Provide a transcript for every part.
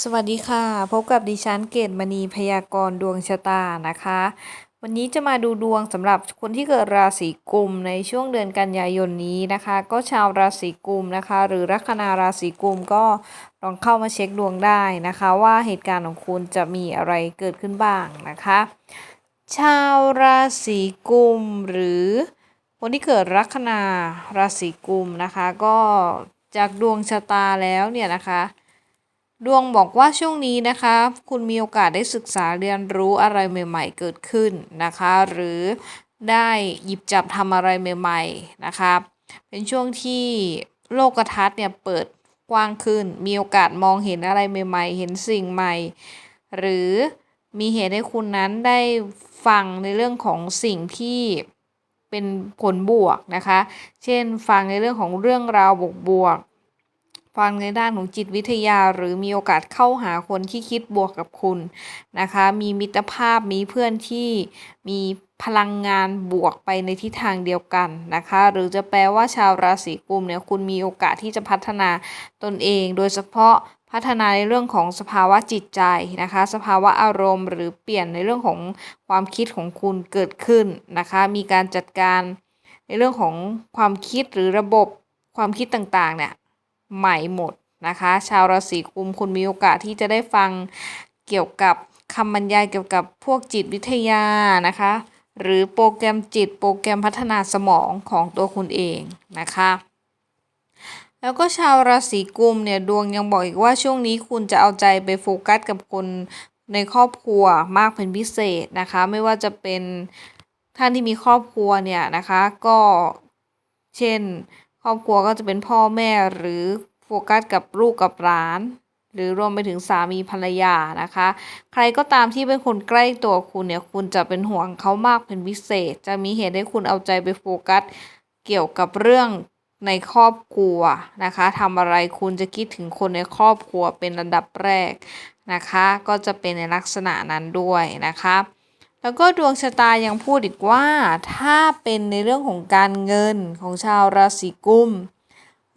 สวัสดีค่ะ พบกับดิฉันเกตมณีพยากรณ์ดวงชะตานะคะ วันนี้จะมาดูดวงสำหรับคนที่เกิดราศีกุมในช่วงเดือนกันยายนนี้นะคะ ก็ชาวราศีกุมนะคะ หรือลัคนาราศีกุมก็ลองเข้ามาเช็คดวงได้นะคะ ว่าเหตุการณ์ของคุณจะมีอะไรเกิดขึ้นบ้างนะคะ ชาวราศีกุมหรือคนที่เกิดลัคนาราศีกุมนะคะ ก็จากดวงชะตาแล้วเนี่ยนะคะ ดวงบอกว่าช่วงนี้นะคะ คุณมีโอกาสได้ศึกษาเรียนรู้อะไรใหม่ๆเกิดขึ้นนะคะ หรือได้หยิบจับทำอะไรใหม่ๆนะคะเป็นช่วงที่โลกทัศน์เนี่ยเปิดกว้างขึ้น มีโอกาสมองเห็นอะไรใหม่ๆ เห็นสิ่งใหม่ หรือมีเหตุให้คุณนั้นได้ฟังในเรื่องของสิ่งที่เป็นผลบวกนะคะ เช่นฟังในเรื่องของเรื่องราวบวก ฟังในด้านของจิตวิทยา หรือมีโอกาสเข้าหาคนที่คิดบวกกับคุณนะคะ มีมิตรภาพมีเพื่อนที่มีพลังงานบวกไปในทิศทางเดียวกันนะคะ หรือจะแปลว่าชาวราศีกุมเนี่ยคุณมีโอกาสที่จะพัฒนาตนเอง โดยเฉพาะพัฒนาในเรื่องของสภาวะจิตใจนะคะ สภาวะอารมณ์ หรือเปลี่ยนในเรื่องของความคิดของคุณเกิดขึ้นนะคะ มีการจัดการในเรื่องของความคิดหรือระบบความคิดต่างๆเนี่ย ใหม่หมดนะคะ ชาวราศีกุมคุณมีโอกาสที่จะได้ฟังเกี่ยวกับคำบรรยายเกี่ยวกับพวกจิตวิทยานะคะ หรือโปรแกรมจิตโปรแกรมพัฒนาสมองของตัวคุณเองนะคะ แล้วก็ชาวราศีกุมเนี่ยดวงยังบอกอีกว่าช่วงนี้คุณจะเอาใจไปโฟกัสกับคนในครอบครัวมากเป็นพิเศษนะคะ ไม่ว่าจะเป็นท่านที่มีครอบครัวเนี่ยนะคะ ก็เช่น ครอบครัวก็จะเป็นพ่อแม่หรือโฟกัสกับลูกกับหลาน หรือรวมไปถึงสามีภรรยานะคะ ใครก็ตามที่เป็นคนใกล้ตัวคุณเนี่ยคุณจะเป็นห่วงเขามากเป็นพิเศษ จะมีเหตุให้คุณเอาใจไปโฟกัส เกี่ยวกับเรื่องในครอบครัวนะคะทำอะไรคุณจะคิดถึงคนในครอบครัวเป็นอันดับแรกนะคะ ก็จะเป็นในลักษณะนั้นด้วยนะคะ แล้วก็ดวงชะตายังพูดอีกว่า ถ้าเป็นในเรื่องของการเงินของชาวราศีกุม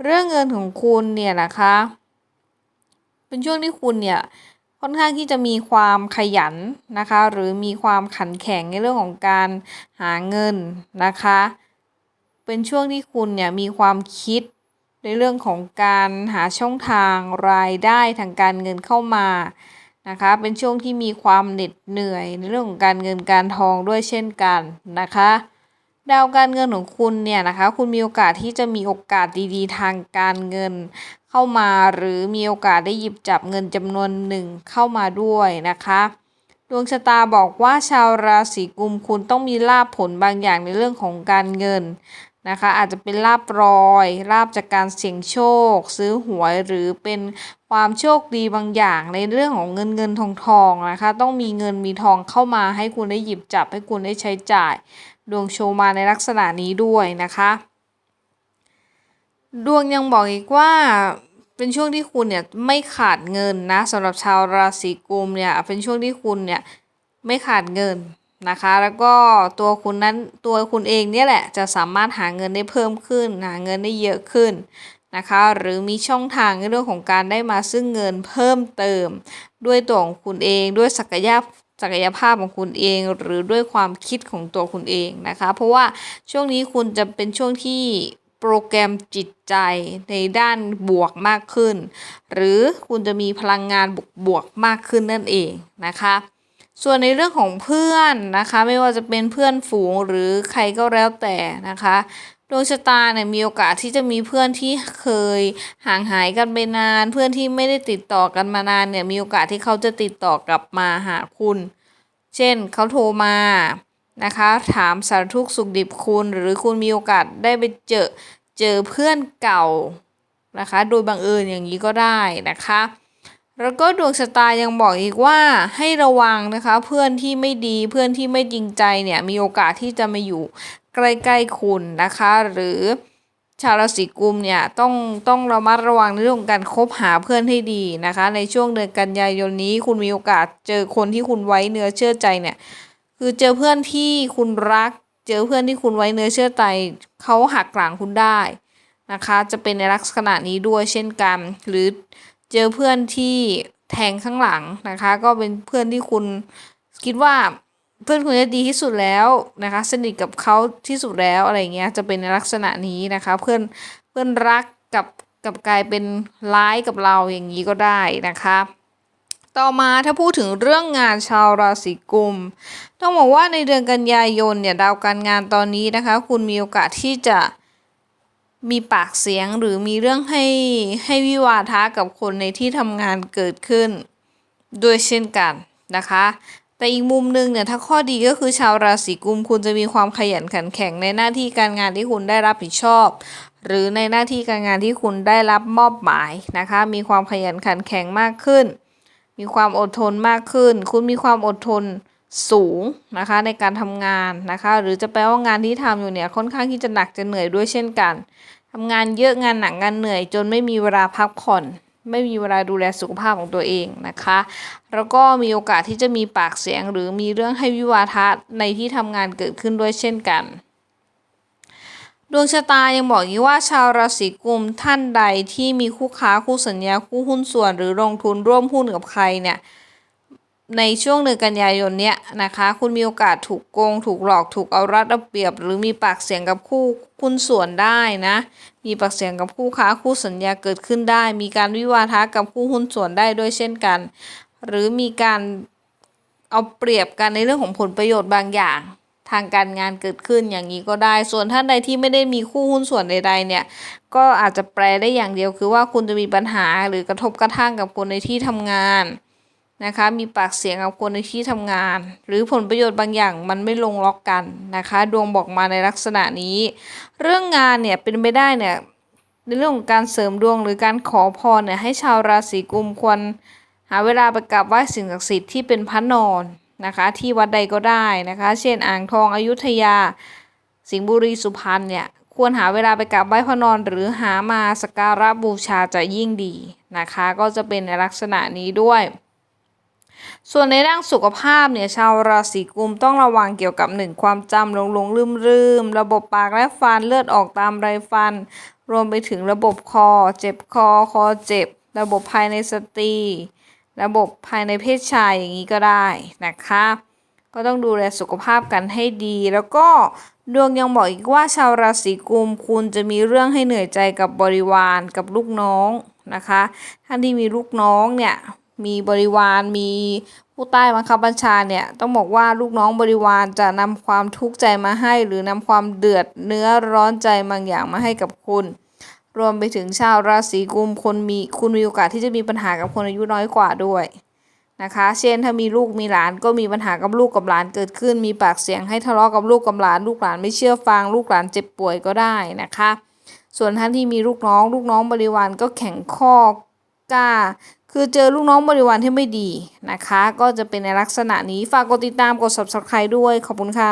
เรื่องเงินของคุณเนี่ยนะคะ เป็นช่วงที่คุณเนี่ยค่อนข้างที่จะมีความขยันนะคะ หรือมีความขันแข็งในเรื่องของการหาเงินนะคะ เป็นช่วงที่คุณเนี่ยมีความคิดในเรื่องของการหาช่องทางรายได้ทางการเงินเข้ามา นะคะ เป็นช่วงที่มีความเหน็ดเหนื่อยในเรื่องของการเงินการทองด้วยเช่นกันนะคะ ดาวการเงินของคุณเนี่ยนะคะ คุณมีโอกาสที่จะมีโอกาสดีๆ ทางการเงิน เข้ามาหรือมีโอกาสได้หยิบจับเงินจำนวนหนึ่งเข้ามาด้วยนะคะดวงชะตาบอกว่าชาวราศีกุมคุณต้องมีลาภผลบางอย่างในเรื่องของการเงิน นะคะ อาจจะเป็นลาบรอยลาบจากการเสี่ยงโชค ซื้อหวยหรือเป็นความโชคดีบางอย่างในเรื่องของเงินเงินทองทองนะคะ ต้องมีเงินมีทองเข้ามาให้คุณได้หยิบจับให้คุณได้ใช้จ่าย ดวงโชว์มาในลักษณะนี้ด้วยนะคะ ดวงยังบอกอีกว่าเป็นช่วงที่คุณเนี่ยไม่ขาดเงินนะสำหรับชาวราศีกุมเนี่ยเป็นช่วงที่คุณเนี่ยไม่ขาดเงิน นะคะ แล้วก็ตัวคุณนั้นตัวคุณเองเนี่ยแหละจะสามารถหาเงินได้เพิ่มขึ้น หาเงินได้เยอะขึ้นนะคะ หรือมีช่องทางในเรื่องของการได้มาซึ่งเงินเพิ่มเติม ด้วยตัวของคุณเองด้วยศักยภาพศักยภาพของคุณเองหรือด้วยความคิดของตัวคุณเองนะคะ เพราะว่าช่วงนี้คุณจะเป็นช่วงที่โปรแกรมจิตใจในด้านบวกมากขึ้น หรือคุณจะมีพลังงานบวกบวกมากขึ้นนั่นเองนะคะ ส่วนในเรื่องของเพื่อนนะคะ ไม่ว่าจะเป็นเพื่อนฝูงหรือใครก็แล้วแต่นะคะดวงชะตาเนี่ยมีโอกาสที่จะมีเพื่อนที่เคยห่างหายกันไปนาน เพื่อนที่ไม่ได้ติดต่อกันมานานเนี่ยมีโอกาสที่เขาจะติดต่อกลับมาหาคุณ เช่นเขาโทรมานะคะ ถามสารทุกสุขดิบคุณ หรือคุณมีโอกาสได้ไปเจอเจอเพื่อนเก่านะคะ โดยบังเอิญอย่างนี้ก็ได้นะคะ แล้วก็ดวงชะตายังบอกอีกว่าให้ระวังนะคะ เพื่อนที่ไม่ดีเพื่อนที่ไม่จริงใจเนี่ยมีโอกาสที่จะมาอยู่ใกล้ๆคุณนะคะ หรือชาวราศีกุมเนี่ยต้องต้องระมัดระวังในเรื่องของการคบหาเพื่อนให้ดีนะคะ ในช่วงเดือนกันยายนนี้คุณมีโอกาสเจอคนที่คุณไว้เนื้อเชื่อใจเนี่ยคือเจอเพื่อนที่คุณรัก เจอเพื่อนที่คุณไว้เนื้อเชื่อใจเขาหักหลังคุณได้นะคะ จะเป็นในลักษณะนี้ด้วยเช่นกันหรือ เจอเพื่อนที่แทงข้างหลังนะคะ ก็เป็นเพื่อนที่คุณคิดว่าเพื่อนคุณจะดีที่สุดแล้วนะคะ สนิทกับเขาที่สุดแล้วอะไรเงี้ยจะเป็นในลักษณะนี้นะคะ เพื่อนเพื่อนรักกับกับกลายเป็นร้ายกับเราอย่างนี้ก็ได้นะคะ ต่อมาถ้าพูดถึงเรื่องงานชาวราศีกุม ต้องบอกว่าในเดือนกันยายนเนี่ยดาวการงานตอนนี้นะคะ คุณมีโอกาสที่จะ มีปากเสียงหรือมีเรื่องให้ให้วิวาทะกับคนในที่ทำงานเกิดขึ้น ด้วยเช่นกันนะคะ แต่อีกมุมหนึ่งเนี่ยถ้าข้อดีก็คือชาวราศีกุมคุณจะมีความขยันขันแข็งในหน้าที่การงานที่คุณได้รับผิดชอบ หรือในหน้าที่การงานที่คุณได้รับมอบหมายนะคะ มีความขยันขันแข็งมากขึ้น มีความอดทนมากขึ้น คุณมีความอดทนสูงนะคะในการทำงานนะคะ หรือจะแปลว่างานที่ทำอยู่เนี่ยค่อนข้างที่จะหนักจะเหนื่อยด้วยเช่นกัน ทำงานเยอะงานหนักงานเหนื่อย จนไม่มีเวลาพักผ่อน ไม่มีเวลาดูแลสุขภาพของตัวเองนะคะ แล้วก็มีโอกาสที่จะมีปากเสียง หรือมีเรื่องให้วิวาทะในที่ทำงานเกิดขึ้นด้วยเช่นกันดวงชะตายังบอกอีกว่าชาวราศีกุมท่านใดที่มีคู่ค้าคู่สัญญาคู่หุ้นส่วนหรือลงทุนร่วมหุ้นกับใครเนี่ย ในช่วงเดือนกันยายนเนี้ยนะคะ คุณมีโอกาสถูกโกง ถูกหลอกถูกเอารัดเอาเปรียบ หรือมีปากเสียงกับคู่หุ้นส่วนได้นะ มีปากเสียงกับคู่ค้าคู่สัญญาเกิดขึ้นได้ มีการวิวาทะกับคู่หุ้นส่วนได้ด้วยเช่นกัน หรือมีการเอาเปรียบกันในเรื่องของผลประโยชน์บางอย่าง ทางการงานเกิดขึ้นอย่างนี้ก็ได้ ส่วนท่านใดที่ไม่ได้มีคู่หุ้นส่วนใดๆเนี่ยก็อาจจะแปลได้อย่างเดียวคือว่าคุณจะมีปัญหาหรือกระทบกระทั่งกับคนในที่ทำงาน นะคะมีปากเสียงกับคนในที่ทำงาน หรือผลประโยชน์บางอย่างมันไม่ลงล็อกกันนะคะ ดวงบอกมาในลักษณะนี้ เรื่องงานเนี่ยเป็นไปได้เนี่ยในเรื่องของการเสริมดวงหรือการขอพรเนี่ยให้ชาวราศีกุมควรหาเวลาไปกราบไหว้สิ่งศักดิ์สิทธิ์ที่เป็นพระนอนนะคะที่วัดใดก็ได้นะคะ เช่นอ่างทองอยุธยา สิงห์บุรีสุพรรณเนี่ยควรหาเวลาไปกราบไหว้พระนอนหรือหามาสักการะบูชาจะยิ่งดีนะคะ ก็จะเป็นในลักษณะนี้ด้วย ส่วนในด้านสุขภาพเนี่ยชาวราศีกุมต้องระวังเกี่ยวกับหนึ่งความจำหลงหลงลืมลืมระบบปากและฟันเลือดออกตามไรฟัน รวมไปถึงระบบคอ เจ็บคอคอเจ็บ ระบบภายในสตรี ระบบภายในเพศชายอย่างนี้ก็ได้นะคะ ก็ต้องดูแลสุขภาพกันให้ดี แล้วก็ดวงยังบอกอีกว่าชาวราศีกุมคุณจะมีเรื่องให้เหนื่อยใจกับบริวารกับลูกน้องนะคะท่านที่มีลูกน้องเนี่ย มีบริวารมีผู้ใต้บังคับบัญชาเนี่ยต้องบอกว่าลูกน้องบริวารจะนำความทุกข์ใจมาให้ หรือนำความเดือดเนื้อร้อนใจบางอย่างมาให้กับคุณ รวมไปถึงชาวราศีกุมคนมีคุณมีโอกาสที่จะมีปัญหากับคนอายุน้อยกว่าด้วยนะคะ เช่นถ้ามีลูกมีหลานก็มีปัญหากับลูกกับหลานเกิดขึ้น มีปากเสียงให้ทะเลาะกับลูกกับหลาน ลูกหลานไม่เชื่อฟัง ลูกหลานเจ็บป่วยก็ได้นะคะ ส่วนท่านที่มีลูกน้อง ลูกน้องบริวารก็แข็งข้อกล้า คือเจอลูกน้องบริวารที่ไม่ดีนะคะ ก็จะเป็นในลักษณะนี้ฝากกดติดตามกด subscribe ด้วยขอบคุณค่ะ